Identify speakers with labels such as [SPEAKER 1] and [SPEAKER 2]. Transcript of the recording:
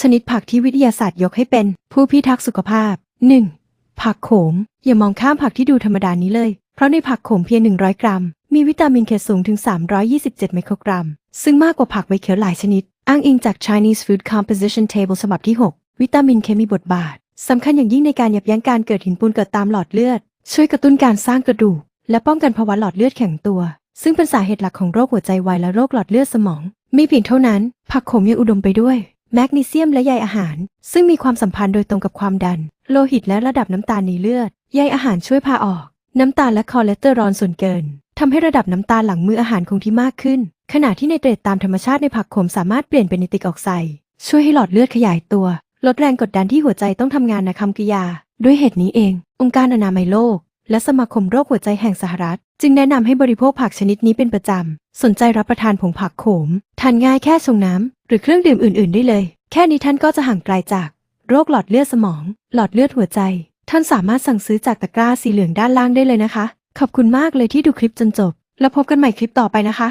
[SPEAKER 1] ชนิดผักที่วิทยาศาสตร์ยกให้เป็นผู้พิทักษ์สุขภาพ 1. ผักโขม อย่ามองข้ามผักที่ดูธรรมดานี้เลย เพราะในผักโขมเพียง 100 กรัม มีวิตามินเคสูงถึง 327 ไมโครกรัม ซึ่งมากกว่าผักใบเขียวหลายชนิด อ้างอิงจาก Chinese Food Composition Table ฉบับที่ 6 วิตามินเคมีบทบาทสำคัญอย่างยิ่งในการยับยั้งการเกิดหินปูนเกิดตามหลอดเลือด ช่วยกระตุ้นการสร้างกระดูก และป้องกันภาวะหลอดเลือดแข็งตัว ซึ่งเป็นสาเหตุหลักของโรคหัวใจวายและโรคหลอดเลือดสมอง ไม่เพียงเท่านั้น ผักขมยังอุดมไปด้วย แมกนีเซียมและใยอาหาร ซึ่งมีความสัมพันธ์โดยตรงกับความดัน โลหิตและระดับน้ำตาลในเลือดใยอาหารช่วยพาออก น้ำตาลและคอเลสเตอรอลส่วนเกินทำให้ระดับน้ำตาลหลังมื้ออาหารคงที่มากขึ้น ขณะที่ไนเตรตตามธรรมชาติในผักขมสามารถเปลี่ยนเป็นไนตริกออกไซด์ช่วยให้หลอดเลือดขยายตัว ลดแรงกดดันที่หัวใจต้องทำงานในคำกริยา ด้วยเหตุนี้เอง องค์การอนามัยโลก และสมาคมโรคหัวใจแห่งสหรัฐ จึงแนะนำให้บริโภคผักชนิดนี้เป็นประจำ สนใจรับประทานผงผักโขม ทานง่ายแค่ชงน้ำ หรือเครื่องดื่มอื่น ๆ ได้เลย แค่นี้ท่านก็จะห่างไกลจาก โรคหลอดเลือดสมอง หลอดเลือดหัวใจ ท่านสามารถสั่งซื้อจากตะกร้าสีเหลืองด้านล่างได้เลยนะคะ ขอบคุณมากเลยที่ดูคลิปจนจบ แล้วพบกันใหม่คลิปต่อไปนะคะ